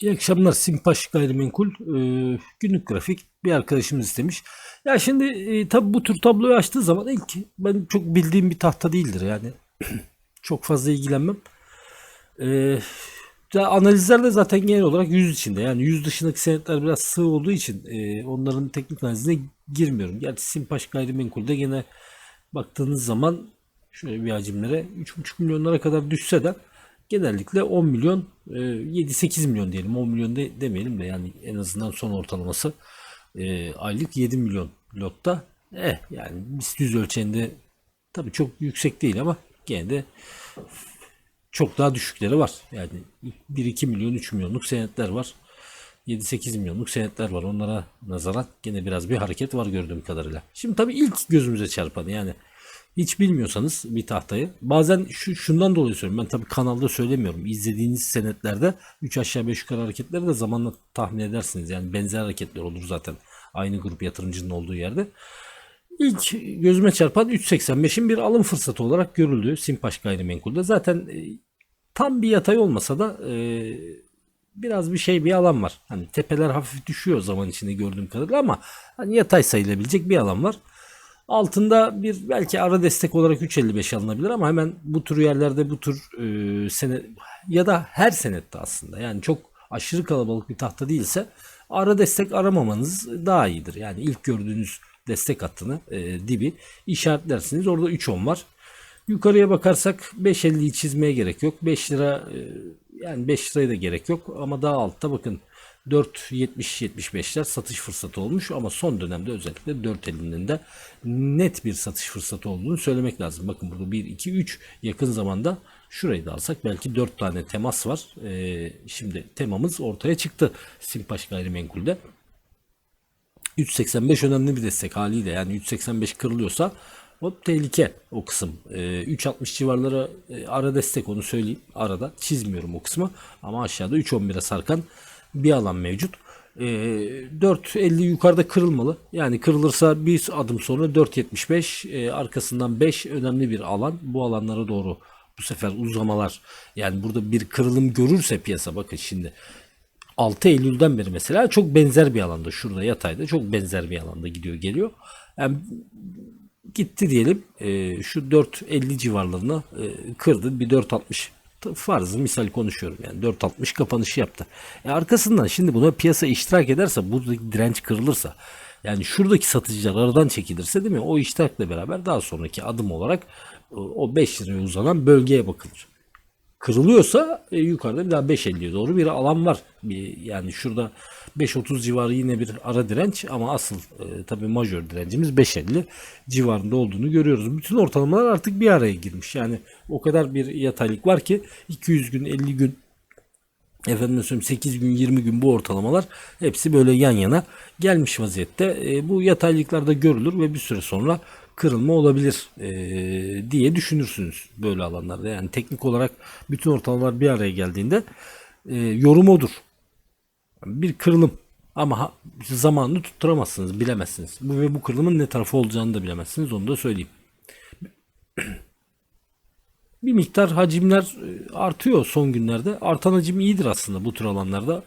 İyi akşamlar Simpaş Gayrimenkul Ee, günlük grafik bir arkadaşımız istemiş. Ya şimdi e, tabi bu tür tabloyu açtığı zaman ilk ben çok bildiğim bir tahta değildir yani çok fazla ilgilenmem. Ee, ya analizlerde zaten genel olarak yüz içinde yani yüz dışındaki senetler biraz sığ olduğu için e, onların teknik analizine girmiyorum. Gerçi Simpaş Gayrimenkul'de gene baktığınız zaman şöyle bir hacimlere 3,5 milyonlara kadar düşse de genellikle 10 milyon e, 7-8 milyon diyelim 10 milyon de, demeyelim de yani en azından son ortalaması e, aylık 7 milyon lotta eh yani BIST 100 ölçeğinde tabii çok yüksek değil ama gene de çok daha düşükleri var. Yani 1-2 milyon 3 milyonluk senetler var. 7-8 milyonluk senetler var. Onlara nazaran gene biraz bir hareket var gördüğüm kadarıyla. Şimdi tabii ilk gözümüze çarpan yani hiç bilmiyorsanız bir tahtayı bazen şu şundan dolayı söylüyorum. Ben tabii kanalda söylemiyorum. İzlediğiniz senetlerde 3 aşağı 5 yukarı hareketleri de zamanla tahmin edersiniz. Yani benzer hareketler olur zaten. Aynı grup yatırımcının olduğu yerde. İlk gözüme çarpan 3.85'in bir alım fırsatı olarak görüldü Simpaş gayrimenkulde. Zaten e, tam bir yatay olmasa da e, biraz bir şey bir alan var. Hani tepeler hafif düşüyor zaman içinde gördüğüm kadarıyla ama hani yatay sayılabilecek bir alan var. Altında bir belki ara destek olarak 3.55 alınabilir ama hemen bu tür yerlerde bu tür e, sene ya da her senette aslında yani çok aşırı kalabalık bir tahta değilse ara destek aramamanız daha iyidir. Yani ilk gördüğünüz destek hattını e, dibi işaretlersiniz. Orada 3.10 var. Yukarıya bakarsak 5.50'yi çizmeye gerek yok. 5 lira e, yani 5 liraya da gerek yok ama daha altta bakın 4.70-75'ler satış fırsatı olmuş ama son dönemde özellikle 4.50'nin de net bir satış fırsatı olduğunu söylemek lazım. Bakın burada 1, 2, 3 yakın zamanda şurayı da alsak belki 4 tane temas var. Ee, şimdi temamız ortaya çıktı Simpaş Gayrimenkul'de. 3.85 önemli bir destek haliyle yani 3.85 kırılıyorsa o tehlike o kısım. Ee, 3.60 civarlara e, ara destek onu söyleyeyim. Arada çizmiyorum o kısmı ama aşağıda 3.11'e sarkan bir alan mevcut. E, 4.50 yukarıda kırılmalı. Yani kırılırsa bir adım sonra 4.75 e, arkasından 5 önemli bir alan. Bu alanlara doğru bu sefer uzamalar yani burada bir kırılım görürse piyasa bakın şimdi 6 Eylül'den beri mesela çok benzer bir alanda şurada yatayda çok benzer bir alanda gidiyor geliyor. Yani gitti diyelim e, şu 4.50 civarlarına e, kırdı bir 4.60 farzı misal konuşuyorum yani 4.60 kapanışı yaptı. E arkasından şimdi buna piyasa iştirak ederse buradaki direnç kırılırsa yani şuradaki satıcılar aradan çekilirse değil mi o iştirakla beraber daha sonraki adım olarak o 5 liraya uzanan bölgeye bakılır. Kırılıyorsa e, yukarıda bir daha 5.50'ye doğru bir alan var. Bir, yani şurada 5.30 civarı yine bir ara direnç ama asıl e, tabii majör direncimiz 5.50 civarında olduğunu görüyoruz. Bütün ortalamalar artık bir araya girmiş. Yani o kadar bir yataylık var ki 200 gün 50 gün efendim söyleyeyim 8 gün 20 gün bu ortalamalar hepsi böyle yan yana gelmiş vaziyette. E, bu yataylıklarda görülür ve bir süre sonra kırılma olabilir e, diye düşünürsünüz böyle alanlarda. Yani teknik olarak bütün ortalamalar bir araya geldiğinde e, yorum odur. Bir kırılım ama ha, zamanını tutturamazsınız, bilemezsiniz. Bu ve bu kırılımın ne tarafı olacağını da bilemezsiniz, onu da söyleyeyim. Bir miktar hacimler e, artıyor son günlerde. Artan hacim iyidir aslında bu tür alanlarda.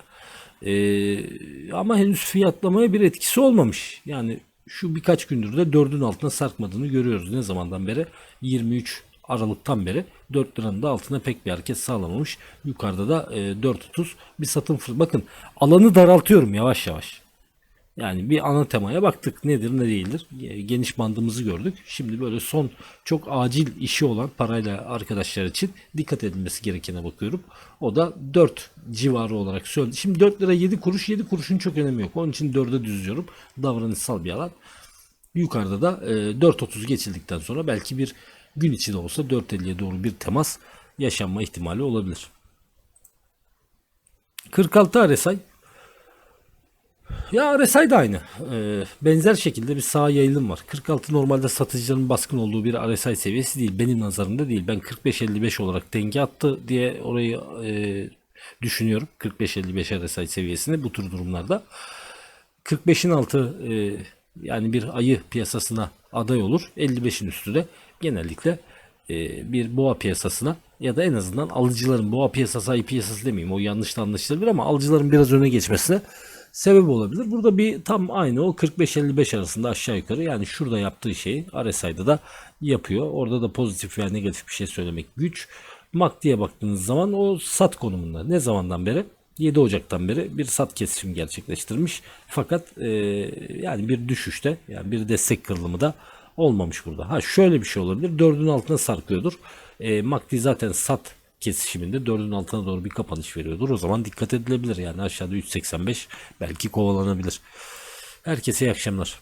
Ee, ama henüz fiyatlamaya bir etkisi olmamış. Yani şu birkaç gündür de 4'ün altına sarkmadığını görüyoruz. Ne zamandan beri? 23 Aralık'tan beri 4 liranın da altına pek bir hareket sağlamamış. Yukarıda da e, 4.30 bir satım fırsatı. Bakın alanı daraltıyorum yavaş yavaş. Yani bir ana temaya baktık nedir ne değildir. Geniş bandımızı gördük. Şimdi böyle son çok acil işi olan parayla arkadaşlar için dikkat edilmesi gerekene bakıyorum. O da 4 civarı olarak söyledi. Şimdi 4 lira 7 kuruş 7 kuruşun çok önemi yok. Onun için 4'e düzüyorum. Davranışsal bir alan. Yukarıda da e, 4.30 geçildikten sonra belki bir gün içi de olsa 4.50'ye doğru bir temas yaşanma ihtimali olabilir. 46 RSI ya RSI de aynı. Ee, benzer şekilde bir sağ yayılım var. 46 normalde satıcıların baskın olduğu bir RSI seviyesi değil. Benim nazarımda değil. Ben 45-55 olarak denge attı diye orayı e, düşünüyorum. 45-55 RSI seviyesini bu tür durumlarda. 45'in altı e, yani bir ayı piyasasına aday olur. 55'in üstü de genellikle e, bir boğa piyasasına ya da en azından alıcıların boğa piyasası ayı piyasası demeyeyim o yanlış da anlaşılabilir ama alıcıların biraz öne geçmesine sebep olabilir. Burada bir tam aynı o 45-55 arasında aşağı yukarı yani şurada yaptığı şeyi RSI'da da yapıyor. Orada da pozitif veya negatif bir şey söylemek güç. MACD'ye baktığınız zaman o sat konumunda. Ne zamandan beri? 7 Ocak'tan beri bir sat kesişim gerçekleştirmiş. Fakat e, yani bir düşüşte yani bir destek kırılımı da olmamış burada. Ha şöyle bir şey olabilir. 4'ün altına sarkıyordur. E, MACD zaten sat kesişiminde 4'ün altına doğru bir kapanış veriyordur. O zaman dikkat edilebilir. Yani aşağıda 3.85 belki kovalanabilir. Herkese iyi akşamlar.